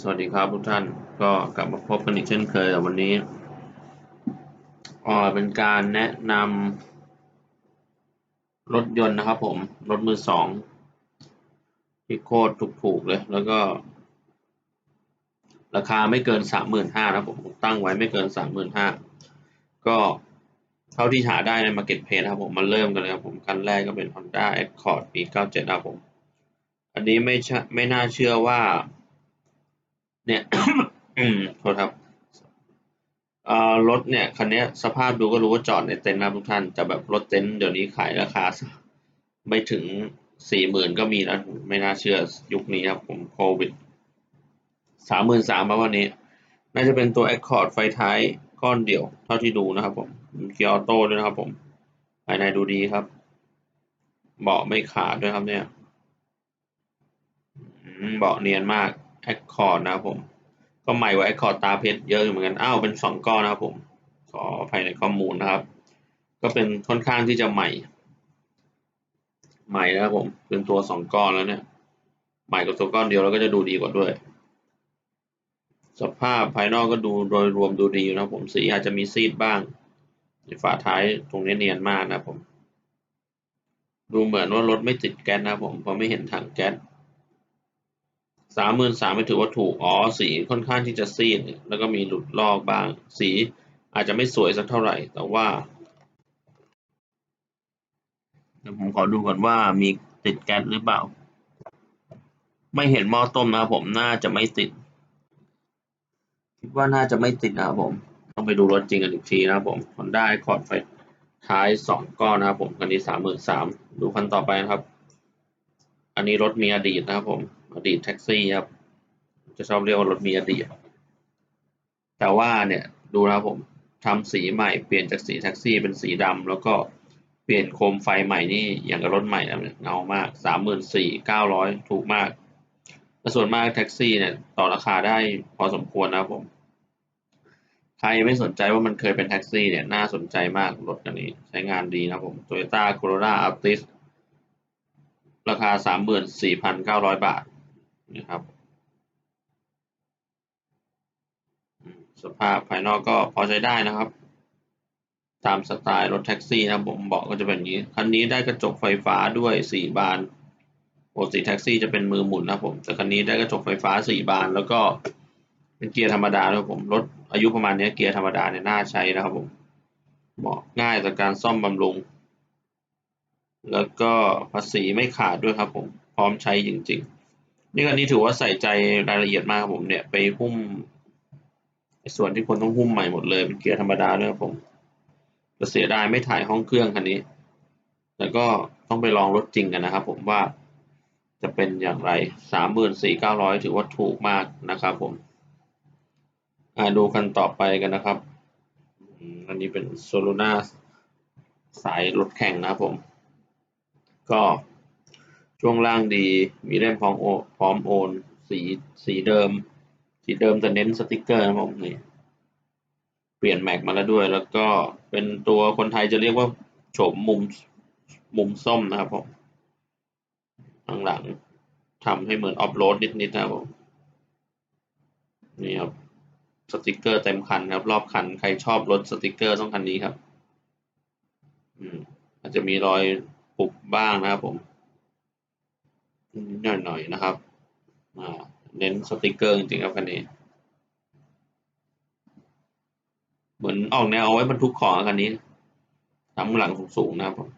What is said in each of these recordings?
สวัสดีครับทุกท่านก็กลับมาพบกันอีกเช่นเคยแต่วันนี้อ่าเป็นการแนะนำรถยนต์นะครับผม รถมือสองที่โคตรถูกๆเลย แล้วก็ ราคาไม่เกินสามหมื่นห้านะผมตั้งไว้ไม่เกินสามหมื่นห้าก็เท่าที่หาได้ใน Market Place ครับผมมาเริ่มกันเลยครับผมคันแรกก็เป็น Honda Accord ปี 97นะครับผม อันนี้ไม่ใช่ไม่น่าเชื่อว่า เนี่ยอืมโทษครับเอ่อรถเนี่ยคันนี้สภาพดูก็รู้ว่าจอดในเต็นท์นะทุกท่านจะแบบรถเต็นท์เดี๋ยวนี้ขายราคาไม่ถึงสี่หมื่นก็มีนะไม่น่าเชื่อยุคนี้ครับผมโควิดสามหมื่นสามวันนี้ น่าจะเป็นตัว Accord ไฟท้ายก้อนเดียว เท่าที่ดูนะครับผมเกียร์ออโต้ด้วยนะครับผมภายในดูดีครับ เบาะไม่ขาดด้วยครับเนี่ยเบาะเนียนมาก Accord นะครับผม ก็ใหม่กว่า Accord ตาเพชรเยอะอยู่เหมือนกัน อ้าว เป็นสองก้อนนะครับผม ขอภายในข้อมูลนะครับ ก็เป็นค่อนข้างที่จะใหม่ ใหม่นะครับผม เป็นตัวสองก้อนแล้วเนี่ย ใหม่กว่าตัวก้อนเดียวแล้วก็จะดูดีกว่าด้วย สภาพภายนอกก็ดูโดยรวมดูดีอยู่นะผม สีอาจจะมีซีดบ้างฝาท้ายตรงนี้เนียนมากนะผม ดูเหมือนว่ารถไม่ติดแก๊สนะผมเพราะไม่เห็นถังแก๊ส สามหมื่นสามไม่ถือว่าถูก อ๋อ สีค่อนข้างที่จะซีด แล้วก็มีหลุดลอกบ้าง สีอาจจะไม่สวยสักเท่าไหร่ แต่ว่าเดี๋ยวผมขอดูก่อนว่ามีติดแก๊สหรือเปล่า ไม่เห็นหม้อต้มนะครับผมน่าจะไม่ติด คิดว่าน่าจะไม่ติดนะครับผม ต้องไปดูรถจริงกันอีกทีนะครับผมคนได้คอร์ดไฟท้ายสองก้อนนะครับผมคันนี้สามหมื่นสามดูคันต่อไปนะครับ อันนี้รถมีอดีตนะครับผม อดีตแท็กซี่ครับ จะชอบเรียกว่ารถมีอดีตแต่ว่าเนี่ยดูนะครับผมทำสีใหม่เปลี่ยนจากสีแท็กซี่เป็นสีดำแล้วก็เปลี่ยนโคมไฟใหม่นี่อย่างกับรถใหม่นะเงามากสามหมื่นสี่เก้าร้อยถูกมากและส่วนมากแท็กซี่เนี่ยต่อราคาได้พอสมควรนะครับผมใครไม่สนใจว่ามันเคยเป็นแท็กซี่เนี่ยน่าสนใจมากรถคันนี้ใช้งานดีนะครับผม Toyota Corolla Altis ราคาสามหมื่นสี่พันเก้าร้อยบาท นะครับ สภาพภายนอกก็พอใช้ได้นะครับ ตามสไตล์รถแท็กซี่นะผมบอกก็จะเป็นอย่างนี้ คันนี้ได้กระจกไฟฟ้าด้วยสี่บานปกติแท็กซี่จะเป็นมือหมุนนะผม แต่คันนี้ได้กระจกไฟฟ้าสี่บาน แล้วก็เป็นเกียร์ธรรมดาด้วยผม รถอายุประมาณนี้เกียร์ธรรมดาเนี่ยน่าใช้นะครับผม เหมาะง่ายต่อการซ่อมบำรุง แล้วก็ภาษีไม่ขาดด้วยครับผม พร้อมใช้จริง ๆ นี่คันนี้ถือว่าใส่ใจรายละเอียดมากผมเนี่ยไปหุ้มส่วนที่คนต้องหุ้มใหม่หมดเลยเป็นเกียร์ธรรมดาด้วยครับผมจะเสียดายไม่ถ่ายห้องเครื่องคันนี้แล้วก็ต้องไปลองรถจริงกันนะครับผมว่าจะเป็นอย่างไรสามหมื่นสี่เก้าร้อยถือว่าถูกมากนะครับผมดูกันต่อไปกันนะครับ อันนี้เป็นโซลูน่าสายรถแข่งนะครับผม ก็ ช่วงล่างดี มีเล่มพร้อมโอพร้อมโอน สี สีเดิม สีเดิมจะเน้นสติกเกอร์นะผมนี่ เปลี่ยนแม็กมาแล้วด้วย แล้วก็เป็นตัวคนไทยจะเรียกว่าโฉมมุม มุมส้มนะครับผมข้างหลังทำให้เหมือนออฟโรดนิดๆนะครับผมนี่ครับสติกเกอร์เต็มคันครับ รอบคัน ใครชอบรถสติกเกอร์ต้องคันนี้ครับ อืมอาจจะมีรอยปุบบ้างนะครับผม หน่อยๆนะครับอ่าเน้นสติกเกอร์จริงๆครับคันนี้ เหมือนออกแนวเอาไว้บรรทุกของคันนี้ทำหลังสูงๆนะครับผม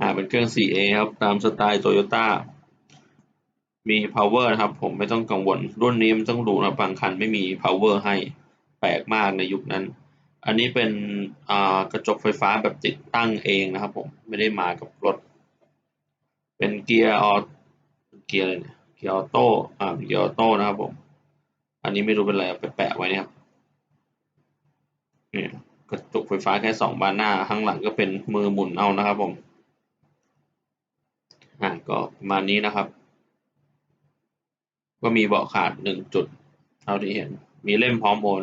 อ่าเป็นเครื่อง 4A ครับ ตามสไตล์โตโยต้ามี power นะครับ ผมไม่ต้องกังวล รุ่นนี้มันต้องดูนะบางคันไม่มี power ให้แปลกมากในยุคนั้น อันนี้เป็นกระจกไฟฟ้าแบบติดตั้งเองนะครับผมไม่ได้มากับรถ เป็นเกียร์ออเกียร์อะไรเนี่ยเกียร์ออโต้อ่าเกียร์ออโต้นะครับผม อันนี้ไม่รู้เป็นอะไรไปแปะไว้เนี่ยครับเนี่ยกระจกไฟฟ้าแค่สองบานหน้าข้างหลังก็เป็นมือหมุนเอานะครับผมอ่าก็ประมาณนี้นะครับ ก็มีเบาะขาดหนึ่งจุดเท่าที่เห็น มีเล่มพร้อมโอน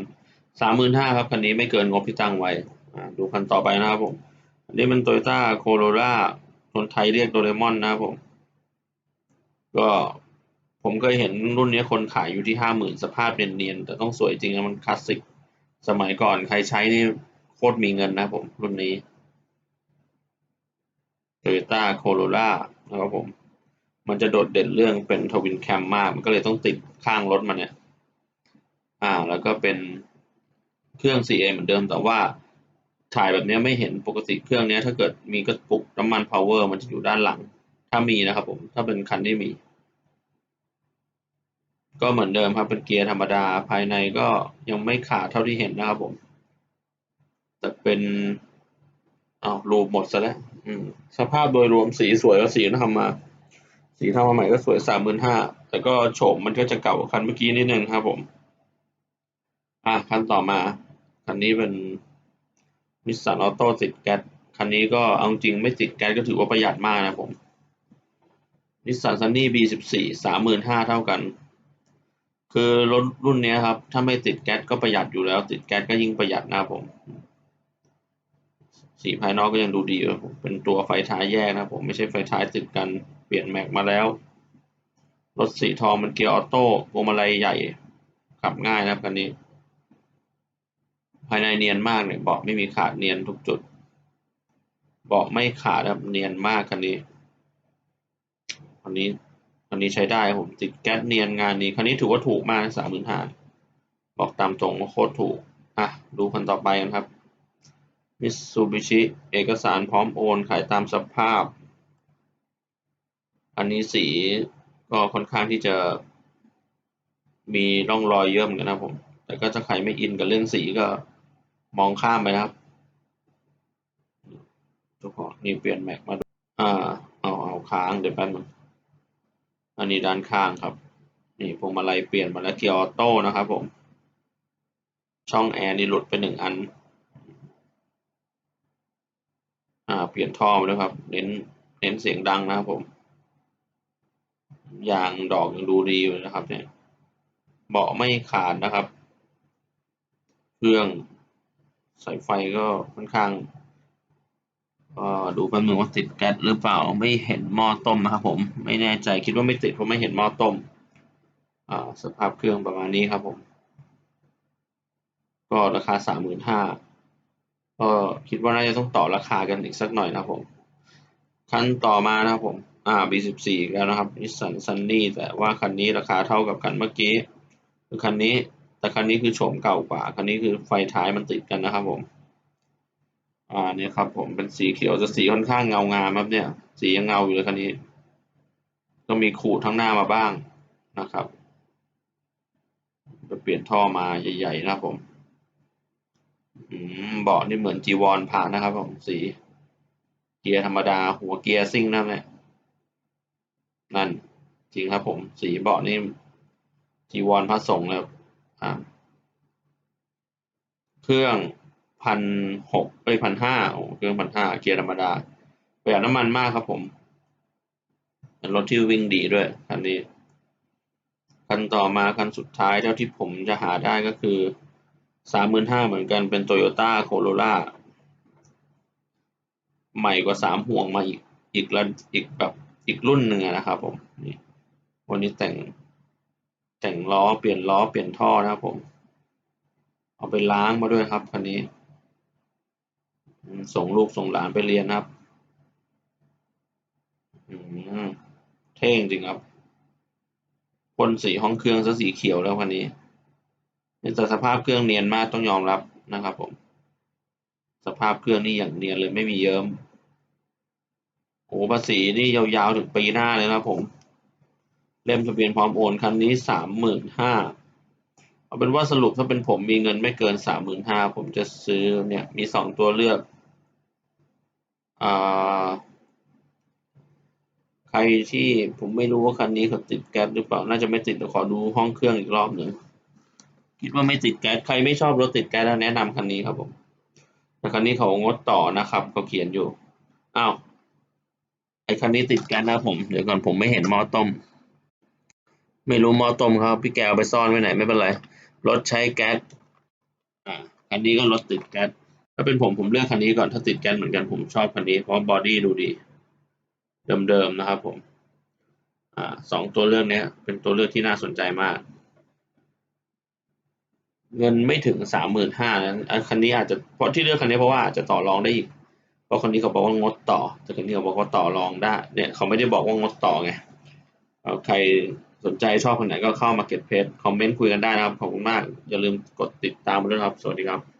สามหมื่นห้าครับคันนี้ไม่เกินงบที่ตั้งไว้ดูคันต่อไปนะครับผมอันนี้เป็นโตโยต้าโคโรล่า คนไทยเรียกโดเรมอนนะครับผม ก็ผมเคยเห็นรุ่นนี้คนขายอยู่ที่ห้าหมื่นสภาพเนียนๆแต่ต้องสวยจริงนะมันคลาสสิก สมัยก่อนใครใช้นี่โคตรมีเงินนะผม รุ่นนี้ Toyota Corolla นะครับผม มันจะโดดเด่นเรื่องเป็นทวินแคมมาก มันก็เลยต้องติดข้างรถมันเนี่ย อ่า แล้วก็เป็นเครื่อง CA เหมือนเดิมแต่ว่า ถ่ายแบบนี้ไม่เห็นปกติเครื่องนี้ถ้าเกิดมีกระปุกน้ำมัน power มันจะอยู่ด้านหลัง ถ้ามีนะครับผมถ้าเป็นคันที่มี ก็เหมือนเดิมครับเป็นเกียร์ธรรมดาภายในก็ยังไม่ขาดเท่าที่เห็นนะครับผมแต่เป็นอ้าวรูปหมดซะแล้วสภาพโดยรวมสีสวยกว่าสีทำมา สีทำมาใหม่ก็สวยสามหมื่นห้าแต่ก็โฉมมันก็จะเก่ากว่าคันเมื่อกี้นิดนึงครับผม อะคันต่อมาคันนี้เป็น นิสสันออโต้ติดแก๊สคันนี้ก็เอาจริงไม่ติดแก๊สก็ถือว่าประหยัดมากนะผมนิสสันซันนี่ B14 สามหมื่นห้าเท่ากัน คือรถรุ่นนี้ครับ ถ้าไม่ติดแก๊สก็ประหยัดอยู่แล้ว ติดแก๊สก็ยิ่งประหยัดนะผม สีภายนอกก็ยังดูดีอยู่ผมเป็นตัวไฟท้ายแยกนะผม ไม่ใช่ไฟท้ายติดกันเปลี่ยนแม็กมาแล้ว รถสีทองมันเกียร์ออโต้พวงมาลัยใหญ่ขับง่ายนะครับคันนี้ ภายในเนียนมากเนี่ยเบาะไม่มีขาดเนียนทุกจุดเบาะไม่ขาดครับเนียนมากคันนี้คันนี้คันนี้ใช้ได้ผมติดแก๊สเนียนงานนี้คันนี้ถือว่าถูกมากสามหมื่นห้าบอกตามตรงว่าโคตรถูกอะดูคันต่อไปกันครับมิตซูบิชิเอกสารพร้อมโอนขายตามสภาพ อันนี้สีก็ค่อนข้างที่จะมีร่องรอยเยอะเหมือนกันนะผม แต่ก็จะใครไม่อินกับเรื่องสีก็ มองข้ามไปนะครับทุกคนนี่เปลี่ยนแม็กมาดูอ่าเอาเอาค้างเดี๋ยวแป๊บนึงอันนี้ด้านข้างครับ นี่พวงมาลัยเปลี่ยนมาแล้วเกียร์ออโต้นะครับผม ช่องแอร์นี่หลุดไปหนึ่งอัน อ่า เปลี่ยนท่อมาด้วยครับ เน้น เน้นเสียงดังนะครับผม ยางดอกยังดูดีอยู่นะครับเนี่ย เบาะไม่ขาดนะครับ เครื่อง สายไฟก็ค่อนข้างก็ดูแป๊บนึงว่าติดแก๊สหรือเปล่าไม่เห็นหม้อต้มนะครับผมไม่แน่ใจคิดว่าไม่ติดเพราะไม่เห็นหม้อต้มอ่าสภาพเครื่องประมาณนี้ครับผม ก็ราคาสามหมื่นห้าก็คิดว่าน่าจะต้องต่อราคากันอีกสักหน่อยนะครับผมคันต่อมานะครับผมอ่า B14 แล้วนะครับ Nissan Sunny แต่ว่าคันนี้ราคาเท่ากับคันเมื่อกี้คือคันนี้ แต่คันนี้คือโฉมเก่ากว่า คันนี้คือไฟท้ายมันติดกันนะครับผม อ่าเนี่ยครับผมเป็นสีเขียวจะสีค่อนข้างเงางามครับเนี่ย สียังเงาอยู่เลยคันนี้ ก็มีขูดทั้งหน้ามาบ้างนะครับไปเปลี่ยนท่อมาใหญ่ๆนะครับผมอืมเบาะนี่เหมือนจีวรผ่านนะครับผมสี เกียร์ธรรมดา หัวเกียร์ซิ่งนั่นแหละนั่นจริงครับผม สีเบาะนี่จีวรพระสงฆ์แล้วอ่า เครื่องพันหกไปพันห้าโอ้เครื่องพันห้าเกียร์ธรรมดาประหยัดน้ำมันมากครับผมเป็นรถที่วิ่งดีด้วยคันนี้คันต่อมาคันสุดท้ายเท่าที่ผมจะหาได้ก็คือสามหมื่นห้าเหมือนกันเป็นโตโยต้าโคโรล่าใหม่กว่าสามห่วงมาอีกอีกระอีกแบบอีกรุ่นหนึ่งนะครับผมนี่วันนี้แต่ง แต่งล้อเปลี่ยนล้อเปลี่ยนท่อนะครับผม เอาไปล้างมาด้วยครับคันนี้ ส่งลูกส่งหลานไปเรียนครับเท่จริงครับพ่นสีห้องเครื่องซะสีเขียวแล้วคันนี้แต่สภาพเครื่องเนียนมากต้องยอมรับนะครับผม สภาพเครื่องนี่อย่างเนียนเลยไม่มีเยิ้มโอ้ภาษีนี่ยาวๆถึงปีหน้าเลยนะครับผม เล่มทะเบียนพร้อมโอนคันนี้สามหมื่นห้าเอาเป็นว่าสรุปถ้าเป็นผมมีเงินไม่เกินสามหมื่นห้าผมจะซื้อเนี่ยมีสองตัวเลือกอ่าใครที่ผมไม่รู้ว่าคันนี้เขาติดแก๊สหรือเปล่า น่าจะไม่ติดเดี๋ยวขอดูห้องเครื่องอีกรอบหนึ่งคิดว่าไม่ติดแก๊สใครไม่ชอบรถติดแก๊สแนะนำคันนี้ครับผมแต่คันนี้เขางดต่อนะครับเขาเขียนอยู่อ้าวไอคันนี้ติดแก๊สนะผมเดี๋ยวก่อนผมไม่เห็นหม้อต้ม ไม่รู้หม้อต้มครับพี่แกเอาไปซ่อนไว้ไหนไม่เป็นไรรถใช้แก๊สอ่าคันนี้ก็รถติดแก๊สถ้าเป็นผมผมเลือกคันนี้ก่อนถ้าติดแก๊สเหมือนกันผมชอบคันนี้ เพราะบอดี้ดูดี เดิมๆนะครับผมอ่าสองตัวเลือกเนี้ยเป็นตัวเลือกที่น่าสนใจมาก เงินไม่ถึงสามหมื่นห้านั้นอันคันนี้อาจจะเพราะที่เลือกคันนี้เพราะว่าอาจจะต่อรองได้อีกเพราะคนนี้เขาบอกว่างดต่อ แต่คนนี้เขาบอกว่าต่อรองได้ เนี่ยเขาไม่ได้บอกว่างดต่อไงเอาใคร สนใจชอบคนไหนก็เข้ามาเก็ตเพจคอมเมนต์คุยกันได้นะครับ ขอบคุณมาก อย่าลืมกดติดตามด้วยครับ สวัสดีครับ